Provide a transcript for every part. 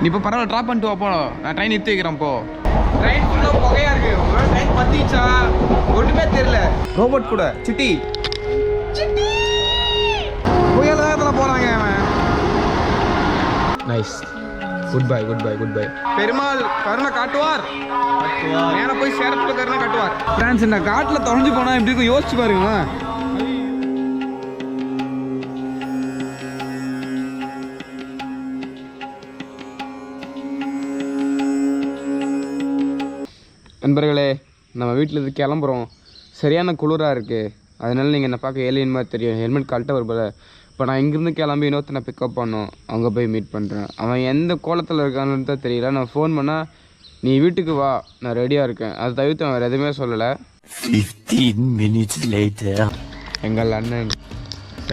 நீ இப்போ பரவாயில்ல ட்ராப் பண்ணிட்டு வா போ. நான் ட்ரெயின் நிறுத்தி வைக்கிறேன் போ. ட்ரெயின் ஃபுல்லாக புகையா இருக்கு. ஒரு ட்ரெயின் பத்திச்சா? ஒன்றுமே தெரியல. ரோபோட் கூட. சிட்டி. சிட்டி! புயல் வேகத்தில் போகிறாங்க அவன் nice good bye good bye good bye Perumal கருணை காட்டுவார். நேரா போய் சேரத்துல கருணை காட்டுவார். ஃப்ரான்ஸ் இந்த காட்டில் தொலைஞ்சு போனா எப்படி இருக்கும்? யோசிச்சு பாருங்க நண்பர்களே நம்ம வீட்டில் இருந்து கிளம்புறோம். சரியான குளிராக இருக்குது அதனால நீங்கள் என்ன பார்க்க ஏலியன் மாதிரி தெரியும். ஹெல்மெட் கழட்ட வரும்போது இப்போ நான் இங்கேருந்து கிளம்பி இன்னொருத்தனை பிக்கப் பண்ணோம். அங்கே போய் மீட் பண்ணுறேன் அவன் எந்த கோலத்தில் இருக்கான்னு தான் தெரியல. நான் ஃபோன் பண்ணால் நீ வீட்டுக்கு வா. நான் ரெடியாக இருக்கேன். அதை தவிர்த்து அவன் வேறு எதுவுமே சொல்லலை. 15 minutes later. எங்கள் அண்ணன்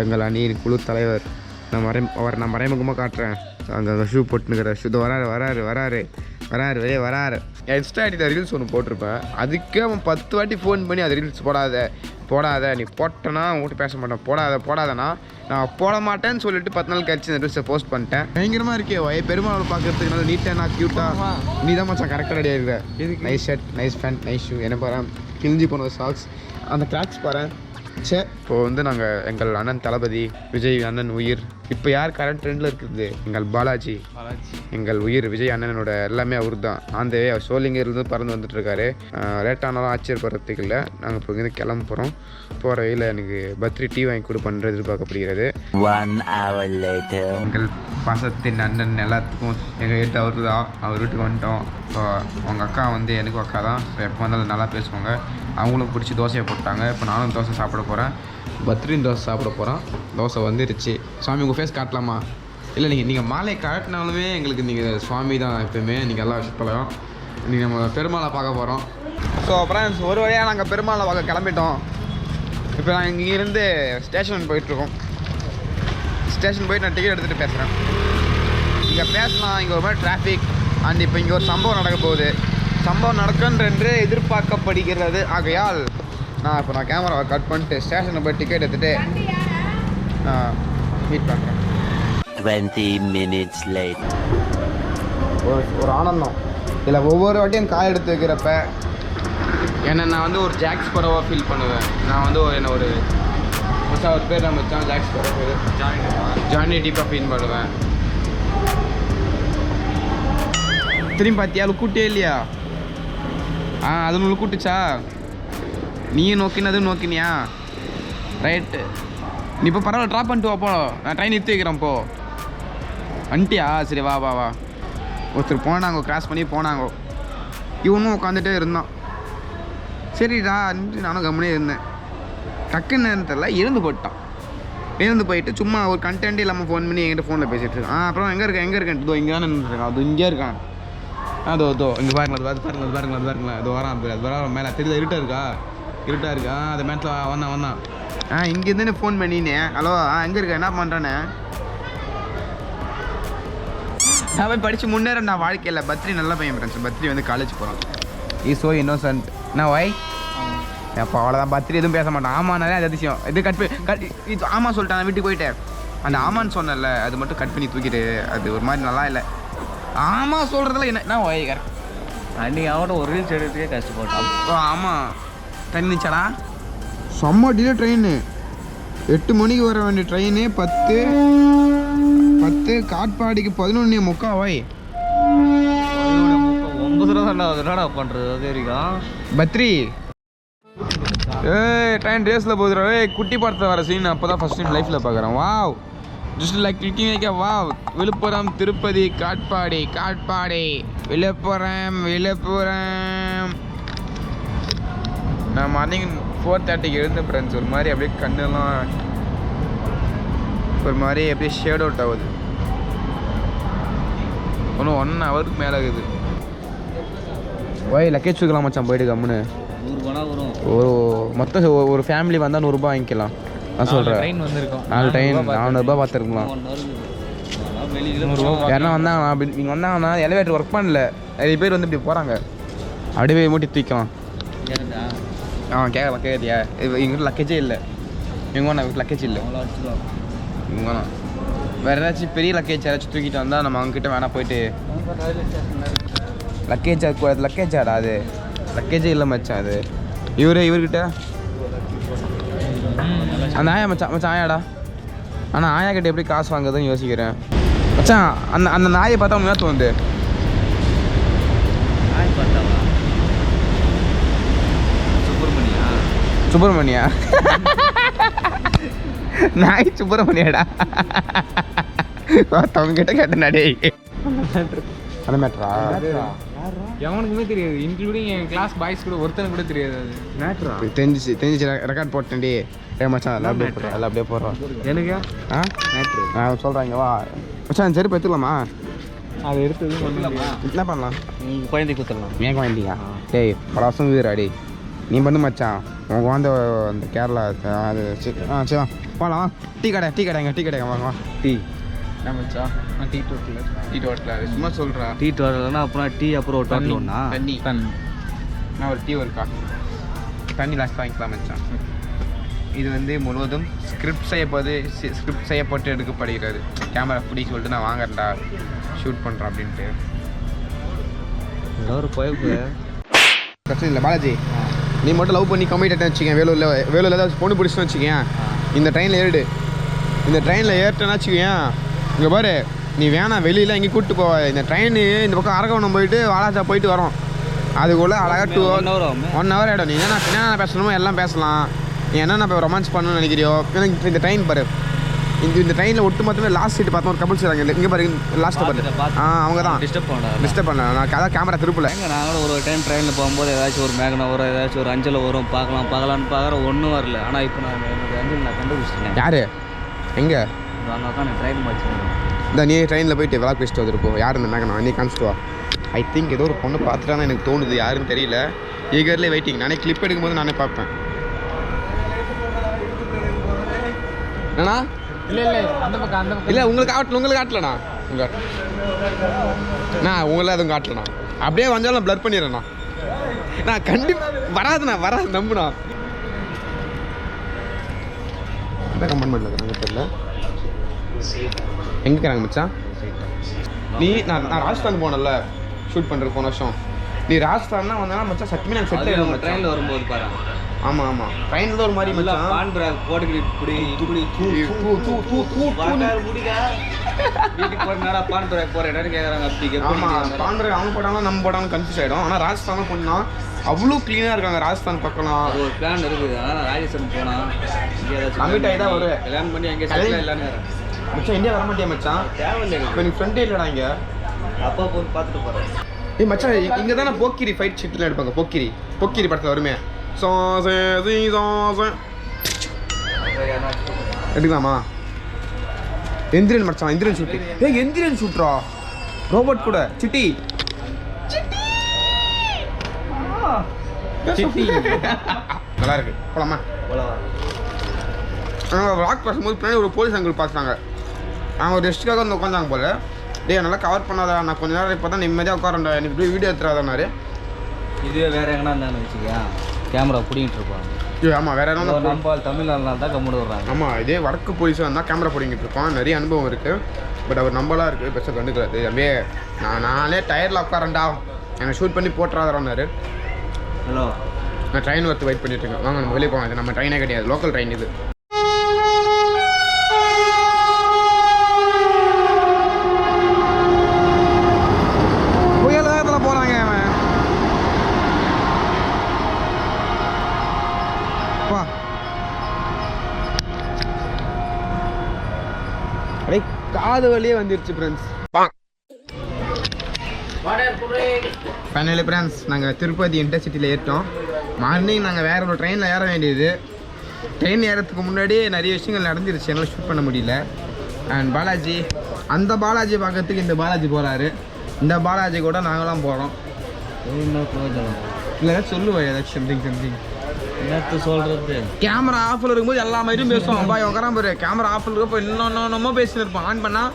எங்கள் அணியின் குழு தலைவர். நான் மறை அவர் நான் மறைமுகமாக காட்டுறேன். அங்கே ஷூ போட்டுனுக்கிற ஷூ இதோ வராரு வராரு வராரு. வராரு வெளியே வராரு. இன்ஸ்டா ஐடியில் ரீல்ஸ் ஒன்று போட்டிருப்பேன் அதுக்கே அவன் பத்து வாட்டி ஃபோன் பண்ணி அது ரீல்ஸ் போடாத போடாத நீ போட்டனா உங்கள்கிட்ட பேச மாட்டேன். போடாத போடாதனா நான் போட மாட்டேன்னு சொல்லிட்டு பத்து நாள் கழிச்சு இந்த ரீல்ஸை போஸ்ட் பண்ணிட்டேன். பயங்கரமாக இருக்கே ஒய் பெருமாள் பார்க்கறதுக்கு நல்லா நீட்டாக நான் க்யூட்டாக நீ தான் மச்சான் கரெக்டாக ரெடியாக இருக்க nice shirt nice pant nice shoe என்ன பாரு கிழிஞ்சி போன சாக்ஸ் அந்த கிளாக்ஸ் பாரு. சே இப்போ வந்து நாங்கள் எங்கள் அண்ணன் தளபதி விஜய் அண்ணன் உயிர். இப்போ யார் கரண்ட் ட்ரெண்டில் இருக்குது எங்கள் பாலாஜி. எங்கள் உயிர் விஜய் அண்ணனோட எல்லாமே அவர் தான் அந்த அவர் சோழிங்கர்லேருந்து பறந்து வந்துட்டு இருக்காரு லேட்டானாலும் ஆச்சரியப்படுறதுக்கு இல்லை. நாங்கள் இப்போ இங்கேருந்து கிளம்ப போகிறோம் போகிற வழியில் எனக்கு பத்ரி டீ வாங்கி கொடுப்பன்ற எதிர்பார்க்கப்படுகிறது. One hour later. எங்கள் பாசத்தின் அண்ணன் எல்லாத்துக்கும் எங்கள் வீட்டு அவரு தான் அவர் வீட்டுக்கு வந்துட்டோம். இப்போ அவங்க அக்கா வந்து எனக்கும் அக்கா தான் ஸோ எப்போ வந்தாலும் நல்லா பேசுவாங்க. அவங்களும் பிடிச்சி தோசையை போட்டாங்க. இப்போ நானும் தோசை சாப்பிட போகிறேன் பத்ரின் தோசை சாப்பிட போகிறோம் தோசை வந்துருச்சு. சுவாமி உங்கள் ஃபேஸ் காட்டலாமா? இல்லை நீங்கள் நீங்கள் மாலை காட்டினாலுமே எங்களுக்கு நீங்கள் சுவாமி தான் எப்பயுமே. நீங்கள் எல்லாம் விஷயப்பலாம் நீங்கள் நம்ம பெருமாளை பார்க்க போகிறோம் ஸோ அப்புறம் ஒரு வழியாக நாங்கள் பெருமாளை பார்க்க கிளம்பிட்டோம். இப்போ நாங்கள் இங்கேருந்து ஸ்டேஷன் போயிட்டுருக்கோம் ஸ்டேஷன் போயிட்டு நான் டிக்கெட் எடுத்துகிட்டு பேசுகிறேன் இங்கே பேசலாம். இங்கே ஒரு மாதிரி டிராஃபிக் அண்ட் இப்போ இங்கே ஒரு சம்பவம் நடக்க போகுது. சம்பவம் நடக்கன்றென்று எதிர்பார்க்கப்படுகிறது. ஆகையால் நான் இப்போ நான் கேமராவை கட் பண்ணிட்டு ஸ்டேஷனில் போய் டிக்கெட் எடுத்துகிட்டு மீட் பண்ணுறேன் 20 minutes later. ஒரு ஒரு ஆனந்தம். இதில் ஒவ்வொரு வாட்டியும் கால் எடுத்து வைக்கிறப்ப என்னை நான் வந்து ஒரு ஜாக்ஸ் பரவாக ஃபீல் பண்ணுவேன். நான் வந்து ஒரு என்ன ஒரு மச்சா ஒரு பேர் நான் மச்சான் ஜாக்ஸ் பரவ பேர். ஜானி டீப்பாக ஃபீல் பண்ணுவேன். திரும்பி பார்த்தியா? லுக்கூட்டே இல்லையா? ஆ அது லுக்கூட்டுச்சா நீயும் நோக்கினதும் நோக்கினியா? ரைட்டு நீ இப்போ பரவாயில்ல ட்ராப் பண்ணிட்டு வா போ. நான் ட்ரெயின் நிறுத்தி வைக்கிறேன் போ. வந்துட்டியா? சரி வா வா வா. ஒருத்தர் போனாங்க கிராஸ் பண்ணி போனாங்க. இவனும் உட்காந்துட்டே இருந்தான். சரிடா நானும் கம்முனே இருந்தேன். டக்குன்னு தெரில இருந்து போயிட்டான். இருந்து போயிட்டு சும்மா ஒரு கண்டென்ட் இல்லாமல் ஃபோன் பண்ணி என்கிட்ட ஃபோனில் பேசிகிட்டு இருக்கான். ஆ அப்புறம் எங்கே இருக்கேன் எங்கே இருக்கேன்? இதோ இங்கே தான் நின்றுருக்கான் அது இங்கே இருக்கான். அதோ அதோ இங்கே பாருங்களா அது பாருங்க அது பாருங்களா அது பாருங்களா அது வரான் அது அது மேலே. தெரியுது இருட்டாக இருக்கா? இருட்டாக இருக்கா. ஆ, அது மேட்ல வந்தான் வந்தான். ஆ இங்கேருந்து ஃபோன் பண்ணினே ஹலோ ஆ எங்கே இருக்க? என்ன பண்ணுறேன்னு நான் போய் படித்து முன்னேற நான் வாழ்க்கையில் பத்ரி நல்ல பையன் ஃப்ரெண்ட்ஸ் பத்ரி வந்து காலேஜ் போகிறான் ஈ சோ இன்னோசன்ட் நான் வை அப்போ அவ்வளோதான் பத்ரி எதுவும் பேச மாட்டான். ஆமானாலே அது அதிசயம். இது கட் பண்ணி கட் இது ஆமாம் சொல்லிட்டேன். வீட்டுக்கு போயிட்டேன். அந்த ஆமான்னு சொன்னேன்ல அது மட்டும் கட் பண்ணி தூக்கிட்டு அது ஒரு மாதிரி நல்லா இல்லை. ஆமாம் சொல்கிறதுல என்ன நான் வை கரெக்ட் அன்னைக்கு அவட ஒரு ரீல்ஸ் எடுக்கிறதுக்கே கஷ்டப்பட்டான். ஓ ஆமாம் ட்ரெயின் நிச்சடா செம்ம டிலே ட்ரெயின் எட்டு மணிக்கு வர வேண்டிய ட்ரெயினு பத்து பத்து காட்பாடிக்கு பதினொன்று முக்கா வை ஒன்பது ரூபா தானே அது என்னடா பண்ணுறது அது வரைக்கும் பத்ரி. ஏய் ட்ரெயின் ரேஸில் போகுதுடா. ஏய் குட்டி படத்தில் வர சீன் அப்போ தான் ஃபஸ்ட் டைம் லைஃப்பில் பார்க்குறேன் வாவ் ஜஸ்ட் லைக் கிளிக்கிங் வைக்க வாவ் விழுப்புரம் திருப்பதி காட்பாடி காட்பாடி. விழுப்புரம் விழுப்புரம். நான் மார்னிங் ஃபோர் தேர்ட்டிக்கு எழுந்த ஃப்ரெண்ட்ஸ் ஒரு மாதிரி அப்படியே கண்ணெல்லாம் ஒரு மாதிரி அப்படியே ஷேட் அவுட் ஆகுது. ஒன்றும் ஒன் ஹவருக்கு மேலே இருக்குது. ஒய் லக்கேஜ் தூக்கலாம் மச்சான் போயிட்டு கம்முன்னு ஒரு மொத்தம் ஒரு- ஃபேமிலி வந்தால் நூறுரூபா வாங்கிக்கலாம். நான் சொல்கிறேன் நாலு ட்ரெயின் நானூறுபா பார்த்துருக்கலாம். யாருன்னா வந்தாங்கன்னா அப்படி நீங்கள் வந்தாங்கன்னா எலிவேட்டர் ஒர்க் பண்ணல. நிறைய பேர் வந்து இப்படி போகிறாங்க அப்படியே போய் மூட்டி தூக்கலாம் ஆ கேட்கலாம் கேட்குறியா எங்கள் லக்கேஜே இல்லை. எங்கள் நான் லக்கேஜ் இல்லை. இங்கே வேறு ஏதாச்சும் பெரிய லக்கேஜ் யாராச்சும் தூக்கிட்டு வந்தால் நம்ம அவங்ககிட்ட வேணா போயிட்டு லக்கேஜ் அது லக்கேஜாடா அது. லக்கேஜே இல்லை மச்சான் அது. இவரு இவர்கிட்ட? அந்த ஆயா மச்சான் மச்சான் ஆயாடா. ஆனால் ஆயா கிட்ட எப்படி காசு வாங்குறதுன்னு யோசிக்கிறேன். மச்சான் அந்த அந்த நாயை பார்த்தா உண்மையாக தோணுது நாய் பார்த்தாவா சுப்பிரமணியா சுப்பிரமணியா? நாய் சுப்பிரமணியாடா. அவங்க கிட்ட கேட்டேன் டேய். அந்த மேட்ரா? எவனுக்குமே தெரியாது. இன்க்ளூடிங் என் கிளாஸ் பாய்ஸ் கூட ஒருத்தனுக்கு கூட தெரியாது அது. மேட்ரா? தெரிஞ்சிச்சு தெரிஞ்சிச்சு ரெக்கார்ட் போட்டேன்டி ஏ மச்சான் எல்லாம் அப்படியே போடுறோம் எல்லாம் அப்படியே போடுறோம் எனக்கு? ஆ? மேட்ரு. நான் சொல்கிறேன் இங்க வா. மச்சான் சரி எடுத்துக்கலாமா? அதை எடுத்தது ஒன்றும் என்ன பண்ணலாம்? உங்கள் குழந்தை குத்துடலாம் ஏன் குழந்தையா? டேய் பல வருஷம் வீரா டேய். நீ பண்ணு மச்சான். உன் குழந்தை அந்த கேரளா அது சரி ஆ சரி வா. போகலாம் வா. டீ கடை டீ கடைங்க டீ கடைங்க வாங்க வா. டீ. என்ன மச்சான்? நான் டீ டோட்டில் டீ டோட்டில் சும்மா சொல்கிறா டீ வரலன்னா அப்புறம் டீ அப்புறம் ஒரு டோட்டல் ஒன்றா தண்ணி. தன் நான் ஒரு டீ ஒரு காஃபி. தண்ணி லாஸ்ட் வாங்கிக்கலாம் மச்சான். இது வந்து முழுவதும் ஸ்கிரிப்ட் செய்யப்போது ஸ்கிரிப்ட் செய்யப்பட்டு எடுக்கப்படுகிறது. கேமரா பிடி சொல்லிட்டு நான் வாங்குறேன்டா. ஷூட் பண்ணுறேன் அப்படின்ட்டு. ஏதோ ஒரு குழப்பு பிரச்சனை இல்லை பாலாஜி நீ மட்டும் லவ் பண்ணி கம்மிட்டேன் வச்சுக்கேன். வேலூரில் வேலூரில் ஏதாவது பொண்ணு பிடிச்சுன்னு வச்சுக்கேன். இந்த ட்ரெயினில் ஏறிடு. இந்த ட்ரெயினில் ஏறிட்டேன்னு வச்சுக்கேன் இங்கே பாரு நீ வேணாம் வெளியில் எங்கேயும் கூப்பிட்டு போவ. இந்த ட்ரெயின் இந்த பக்கம் அரக்கவனம் போயிட்டு வாலாஜா போயிட்டு வரோம். அதுக்குள்ளே அழகாக two one hour one hour ஆகிடும் நீ என்ன என்னென்ன பேசணுமோ எல்லாம் பேசலாம். நீ என்னென்ன இப்போ ரொமான்ஸ் பண்ணணும்னு நினைக்கிறியோ? எனக்கு இந்த ட்ரெயின் பாரு. இந்த இந்த ட்ரெயினில் ஒட்டு மொத்தமே லாஸ்ட் சீட் பார்த்தோம் ஒரு கபிள்ஸ் இருக்காங்க இங்கே பாரு லாஸ்ட்டில் பாரு பார்த்துட்டேன், பார்த்துட்டேன். ஆ அவங்க தான் டிஸ்டர்ப் பண்ணாத டிஸ்டர்ப் பண்ண நான் அதான் கேமரா திருப்பல. எங்க நாங்களும் ஒரு டைம் ட்ரெயினில் போகும்போது ஏதாச்சும் ஒரு மேகனா வரும் ஏதாச்சும் ஒரு அஞ்சல் வரும் பார்க்கலாம் பார்க்கலான்னு பார்க்குற ஒன்றும் வரல. ஆனால் இப்போ நான் எனக்கு அஞ்சல் நான் கண்டுபிடிச்சிட்டேன். யாரு? எங்கே? அங்கே உட்காந்து ட்ரெயின் வச்சுருக்கேன் இந்த நீ ட்ரெயினில் போயிட்டு விளாக் வச்சுட்டு வந்துருப்போம் யார் இந்த மேகனா? நீ காமிச்சிட்டு வா. ஐ திங்க் ஏதோ ஒரு பொண்ணு பார்த்துட்டான்னு எனக்கு தோணுது. யாருன்னு தெரியல. ஈகர்லி வெயிட்டிங் நானே கிளிப் எடுக்கும்போது நானே பார்ப்பேன். என்னண்ணா? இல்லை இல்லை அந்த பக்கம் அந்த பக்கம். இல்லை உங்களுக்கு காட்டல உங்களுக்கு காட்டலண்ணா. உங்க நான் உங்களை எதுவும் காட்டலண்ணா. அப்படியே வந்தாலும் ப்ளர் பண்ணிடுறேண்ணா. நான் கண்டிப்பாக வராதுண்ணா வராது நம்புண்ணா. என்ன கமெண்ட் பண்ணுறாங்க தெரியல. எங்கே இருக்கிறாங்க மச்சான்? நீ நான் நான் ராஜஸ்தான் போனேன்ல. ஷூட் பண்ணுறது போன வருஷம். நீ ராஜஸ்தான் தான் வந்தா மச்சான் சத்தியமே எனக்கு செட் அது ஆகிடும் நம்ம மச்சான் ட்ரெயினில் வரும்போது பாரு. ஆமாம் ஆமாம் ட்ரெயினில் ஒரு மாதிரி மச்சான். பான் பிராக் போட்டுக்கிட்டு இப்படி இப்படி தூ தூ, தூ, தூ, தூ. வாட்டார் முடிக்கா வீட்டுக்கு போகிற நேரம் பான் பிராக் போகிற இடம்னு கேட்குறாங்க அப்படி ஆமா எப்படி பாண்டர் அவங்க போட்டாலும் நம்ம போட்டாலும் கன்ஃபியூஸ் ஆயிடும். ஆனா ராஜஸ்தான் போனா அவ்வளோ க்ளீனாக இருக்காங்க ராஜஸ்தான் பக்கம்லாம். அது ஒரு பிளான் இருக்குது. ஆனால் ராஜஸ்தான் போனா இங்கே ஆகி தான் வருவேன். கல்யாணம் பண்ணி அங்கே செட்டில் இல்லைன்னு மச்சான் இந்தியா வர மாட்டியா மச்சான்? தேவையில்லை இப்போ எனக்கு ஃப்ரெண்டே இல்லைடா இங்க. அப்பா போய் பார்த்துட்டு போகிறேன் ஏய் மச்சான் இங்க தானே போக்கிரி ஃபைட் ஷீட்லாம் எடுப்பாங்க போக்கிரி. போக்கிரி படத்துல வருமே. எடுக்கலாமா? எந்திரன் மச்சான் எந்திரன் ஷூட்டு ஏய் எந்திரன் ஷூட்ரா ரோபோட் கூட. சிட்டி. சிட்டி! நல்லா இருக்கு போலாமா? நாங்கள் வாக் பேசும்போது பின்னாடி ஒரு போலீஸ் அங்கிள் பார்த்துட்டாங்க. அவங்க ஒரு ரெஸ்ட்டுக்காக வந்து உட்காந்தாங்க போல. டேய் நல்லா கவர் பண்ணாதா நான் கொஞ்ச நேரம் இப்போ தான் நிம்மதியாக உட்காரண்டா எனக்கு வீடியோ எடுத்துறாதாரு இதுவே வேற எங்கன்னா இருந்தான்னு வச்சுக்கா கேமரா பிடிங்கிட்டு இருப்பாங்க. ஆமாம் வேற என்ன நம்ம தமிழ்நாடுல தான் கம்முடு வர்றாங்க. ஆமாம் இதே வடக்கு போலீஸாக இருந்தால் கேமரா பிடிங்கிட்டு இருப்பான். நிறைய அனுபவம் இருக்குது பட் அவர் நம்பலாம் இருக்குது பெருசாக கண்டுக்கிறாரு அப்படியே நான் நானே டயரில் உட்காரண்டா என்னை ஷூட் பண்ணி போட்டுறாதாரு ஹலோ நான் ட்ரெயின் ஒருத்தர் வெயிட் பண்ணிட்டு இருக்கேன். வாங்க நம்ம வெளியே போவோம் இது நம்ம ட்ரெயினே கிடையாது. லோக்கல் ட்ரெயின் இது புயல் வேகத்தில் போகிறாங்க அவன் வா அப்படியே காது வழியே வந்துருச்சு ஃப்ரெண்ட்ஸ் ஃபைனலி ஃப்ரெண்ட்ஸ் நாங்கள் திருப்பதி இன்டர்சிட்டியில் ஏறிட்டோம். மார்னிங் நாங்கள் வேற ஒரு ட்ரெயினில் ஏற வேண்டியது. ட்ரெயின் ஏறதுக்கு முன்னாடியே நிறைய விஷயங்கள் நடந்துருச்சு. என்னால் ஷூட் பண்ண முடியல. அண்ட் பாலாஜி அந்த பாலாஜி பார்க்கறதுக்கு இந்த பாலாஜி போகிறாரு இந்த பாலாஜி கூட நாங்களாம் போகிறோம் இல்லை. சொல்லுவேன் ஏதாச்சும் சம்திங் சம்திங் என்னத்து சொல்றது? கேமரா ஆஃபில் இருக்கும்போது எல்லா மாதிரியும் பேசுவோம் பாய் உட்காராம பாரு. கேமரா ஆஃபில் இருக்கப்போ இன்னொன்னமோ பேசின்னு இருப்போம் ஆன் பண்ணால்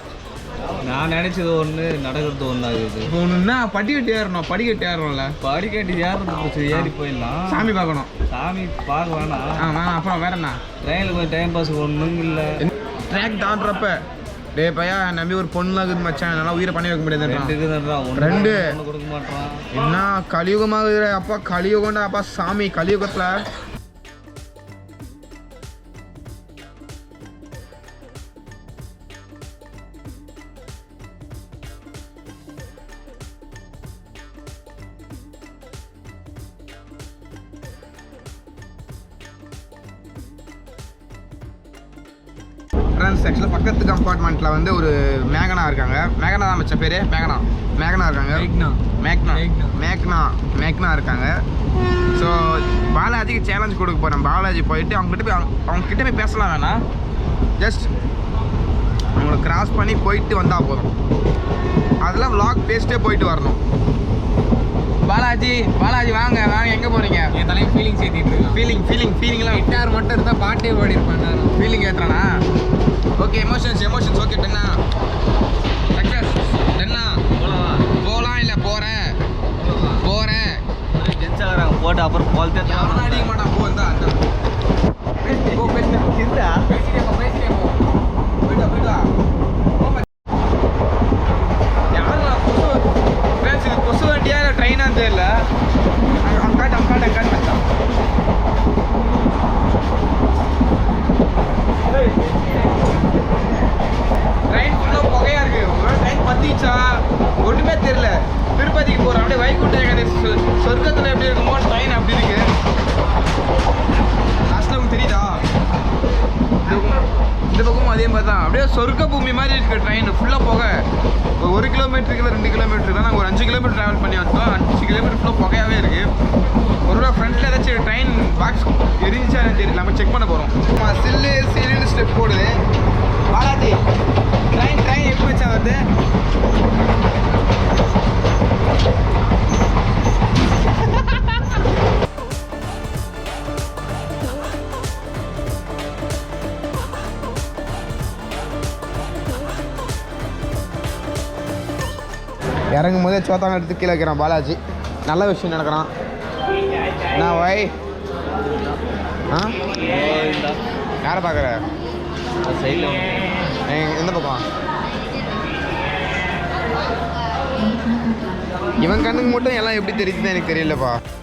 நான் நினைச்சது ஒண்ணு நடக்கிறது ஒண்ணு ஆகுது இப்போ ஒன்றுன்னா படிக்கட்டு ஏறணும். படிக்கட்டு ஏறணும்ல. படிக்கட்டு ஏறது ஏறி போயிடலாம். சாமி பார்க்கணும். சாமி பார்க்க வேணாம். ஆ வேணாம் அப்புறம் வேற என்ன? ட்ரெயினில் கொஞ்சம் டைம் பாஸ் ஒன்றும் இல்லை ட்ராக் தாண்டுறப்ப டேய் பையா நம்பி ஒரு பொண்ணு இருக்குது மச்சான். என்னால் உயிரை பண்ணி வைக்க முடியாது ரெண்டு. என்ன கலியுகமாக அப்பா கலியுகம்டா அப்பா சாமி கலியுகத்தில் ஃப்ரெண்ட்ஸ் ஆக்சுவலாக பக்கத்து கம்பார்ட்மெண்ட்டில் வந்து ஒரு மேகனா இருக்காங்க. மேகனா தான் மச்ச பேர்? மேகனா. மேகனா இருக்காங்க. மேக்னா. மேக்னா. மேக்னா. இருக்காங்க. ஸோ பாலாஜிக்கு சேலஞ்ச் கொடுக்க போகிறேன் பாலாஜி போயிட்டு அவங்ககிட்ட போய் அவங்க- அவங்க கிட்ட போய் பேசலாம் வேணாம் ஜஸ்ட் அவங்கள கிராஸ் பண்ணி போயிட்டு வந்தால் போதும். அதெல்லாம் vlog பேசிட்டே போயிட்டு வரணும். பாலாஜி பாலாஜி வாங்க வாங்க. எங்கே போகிறீங்க என் தலையும் ஃபீலிங் சேர்த்திட்டு இருக்கான். ஃபீலிங் ஃபீலிங் ஃபீலிங்லாம் கிட்டார் மட்டும் இருந்தால் பாட்டே பாடி இருப்பேன் ஃபீலிங் ஏற்றுறானா ஓகே எமோஷன்ஸ் எமோஷன்ஸ் ஓகே டென்னா சக்ஸஸ் டென்னா போகலாம் இல்லை போகிறேன் போகிறேன் டென்ஷன் ஆகிறாங்க போட்டு அப்புறம் போல்தே எவனும் அடிக்க மாட்டான் போ இருந்தா அந்த போ பேசிட்டே போ. பேசிட்டே போ. பேசிட்டே போ போயிட்டு போயிட்டு. யாருடா கொசு கொசு வண்டியா இல்லை ட்ரெயினான்னு தெரியல அங்க- அங்க காட்டு அங்க காட்டு அங்க காட்டு மச்சான். ட்ரெயின் ஃபுல்லாக புகையா இருக்கு ஒரு ட்ரெயின் பத்திச்சா ஒன்றுமே தெரியல திருப்பதிக்கு போகிறோம் அப்படியே வைகுண்ட ஏகாதசி சொ- சொர்க்கத்தில் எப்படி இருக்குமோ ட்ரெயின் அப்படி இருக்கு. லாஸ்ட்டில் உங்களுக்கு தெரியுதா? இந்த பக்கமும் அதே மாதிரி தான் அப்படியே சொர்க்க பூமி மாதிரி இருக்கு ட்ரெயின் ஃபுல்லாக போக. ஒரு கிலோமீட்டருக்கு இல்லை ரெண்டு கிலோமீட்டருக்கு தான் நாங்கள் ஒரு அஞ்சு கிலோமீட்டர் ட்ராவல் பண்ணி வந்தோம் அஞ்சு கிலோமீட்டர் ஃபுல்லாக புகையாவே இருக்கு. ஒரு ஃப்ரண்ட்டில் ஏதாச்சும் ட்ரெயின் பாக்ஸ் எரிஞ்சா எனக்கு தெரியல. நம்ம செக் பண்ண போகிறோம் சில்லு சில்லுன்னு ஸ்டெப் போடுது. சோத்தாங்க எடுத்து கீழே வைக்கிறான் பாலாஜி. நல்ல விஷயம் நடக்கிறான். நான் வை? ஆ? யாரை பார்க்குற? சைடில் எந்த பக்கம்? இவன் கண்ணுக்கு மட்டும் எல்லாம் எப்படி தெரியுதுன்னு எனக்கு தெரியலப்பா.